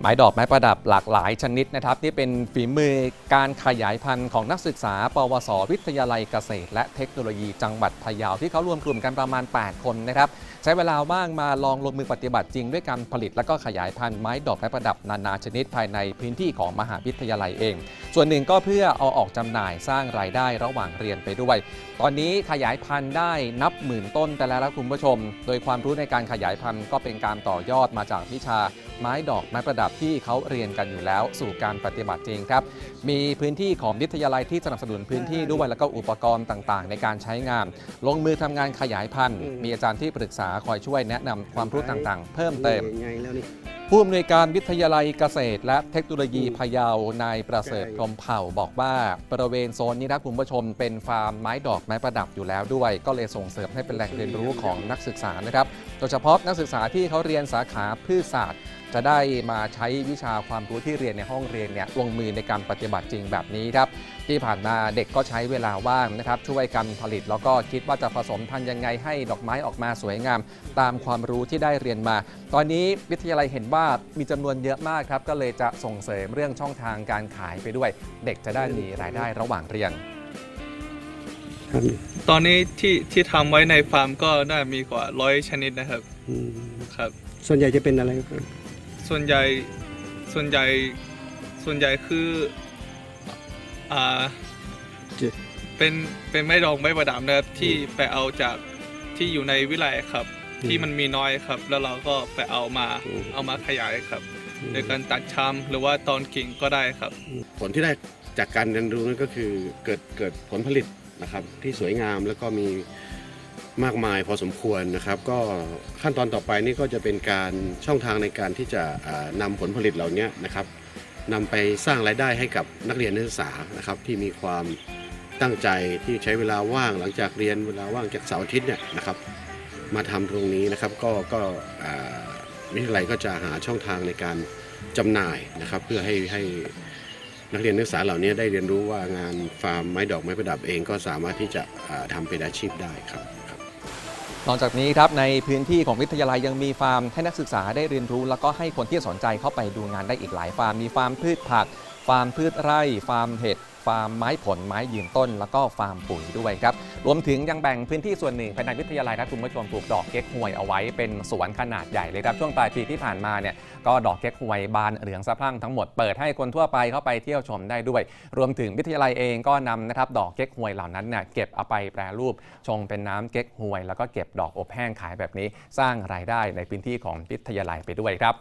ไม้ดอกไม้ประดับหลากหลายชนิดนะครับนี่เป็นฝีมือการขยายพันธุ์ของนักศึกษา ปวส วิทยาลัยเกษตร และเทคโนโลยีจังหวัดพะเยาที่เขารวมกลุ่มกันประมาณ 8 คนนะครับใช้เวลาว่างมาลองลงมือปฏิบัติจริงด้วยการผลิต และก็ขยายพันธุ์ไม้ดอกไม้ประดับนานาชนิดภายในพื้นที่ของมหาวิทยาลัยเอง ส่วนหนึ่งก็เพื่อเอาออกจำหน่ายสร้างรายได้ระหว่างเรียนไปด้วย ตอนนี้ขยายพันธุ์ได้นับหมื่นต้นแต่แล้วคุณผู้ชม โดยความรู้ในการขยายพันธุ์ก็เป็นการต่อยอดมาจากวิชา ไม้ดอกไม้ประดับที่เขาเรียนกันอยู่แล้วสู่การปฏิบัติจริงครับ มีพื้นที่ของวิทยาลัยที่สนับสนุนพื้นที่ด้วยแล้วก็อุปกรณ์ต่างๆ ในการใช้งาน ลงมือทำงานขยายพันธุ์ มีอาจารย์ที่ปรึกษาคอยช่วยแนะนำความรู้ต่างๆ เพิ่มเติมไงแล้วนี่ผู้อำนวยการวิทยาลัยเกษตร และเทคโนโลยีพะเยา นายประเสริฐพรหมเผ่าบอกว่าบริเวณโซนนี้นะคุณผู้ชมเป็นฟาร์มไม้ดอกไม้ประดับอยู่แล้วด้วย ก็เลยส่งเสริมให้เป็นแหล่งเรียนรู้ของนักศึกษานะครับ โดยเฉพาะนักศึกษาที่เขาเรียนสาขาพืชศาสตร์ จะได้มาใช้วิชาความรู้ที่เรียนในห้องเรียนเนี่ยลงมือในการปฏิบัติจริงแบบนี้ครับที่ผ่านมาเด็กก็ใช้เวลาว่างนะครับช่วยกันผลิต แล้วก็คิดว่าจะผสมพันธุ์ยังไงให้ดอกไม้ออกมาสวยงาม ตามความรู้ที่ได้เรียนมา ตอนนี้วิทยาลัยเห็นว่ามีจำนวนเยอะมากครับก็เลยจะส่งเสริมเรื่องช่องทางการขายไปด้วย เด็กจะได้มีรายได้ระหว่างเรียนครับตอนนี้ที่ที่ทำไว้ในฟาร์มก็น่ามีกว่าร้อยชนิดนะครับอืมครับ ส่วนใหญ่จะเป็นอะไรครับ ส่วนใหญ่ส่วนใหญ่ส่วนใหญ่คืออ่าจะเป็นเป็นไม้ดอกไม้ประดับนะครับที่ไปเอาจากที่อยู่ในวิไลครับ ที่มันมีน้อยครับ แล้วเราก็ไปเอามาเอามาขยายครับ โดยการตัดชำหรือว่าตอนกิ่งก็ได้ครับ ผลที่ได้จากการเรียนรู้นั่นก็คือเกิดเกิดผลผลิตนะครับที่สวยงามแล้วก็มี มากมายพอสมควรนะครับ ก็ขั้นตอนต่อไปนี่ก็จะเป็นการช่องทางในการที่จะอ่านำผลผลิตเหล่านี้นะครับนำไปสร้างรายได้ให้กับนักเรียนนักศึกษานะครับที่มีความตั้งใจที่ใช้เวลาว่างหลังจากเรียนเวลาว่างจากเสาร์อาทิตย์เนี่ยนะครับ มาทำตรงนี้นะครับก็ก็วิทยาลัยก็จะหาช่องทางในการจำหน่ายนะครับ เพื่อให้ให้นักเรียนนักศึกษาเหล่านี้ได้เรียนรู้ว่างานฟาร์มไม้ดอกไม้ประดับเองก็สามารถที่จะอ่าทำเป็นอาชีพได้ครับ นอกจากนี้ครับในพื้นที่ของวิทยาลัยยังมีฟาร์มให้นักศึกษาได้เรียนรู้ แล้วก็ให้คนที่สนใจเข้าไปดูงานได้อีกหลายฟาร์มมีฟาร์มพืชผัก ฟาร์มพืชไร่ ฟาร์มเห็ด ฟาร์มไม้ผลไม้ยืนต้น แล้วก็ฟาร์มปุ๋ยด้วยครับ รวมถึงยังแบ่งพื้นที่ส่วนหนึ่งภายในวิทยาลัยนะคุณผู้ชมปลูกดอกเก๊กฮวยเอาไว้เป็นสวนขนาดใหญ่เลยครับ ช่วงปลายปีที่ผ่านมาเนี่ยก็ดอกเก๊กฮวยบานเหลืองสะพรั่งทั้งหมดเปิดให้คนทั่วไปเข้าไปเที่ยวชมได้ด้วย รวมถึงวิทยาลัยเองก็นำนะครับดอกเก๊กฮวยเหล่านั้นเนี่ยเก็บเอาไปแปรรูปชงเป็นน้ำเก๊กฮวย แล้วก็เก็บดอกอบแห้งขายแบบนี้ สร้างรายได้ในพื้นที่ของวิทยาลัยไปด้วยครับ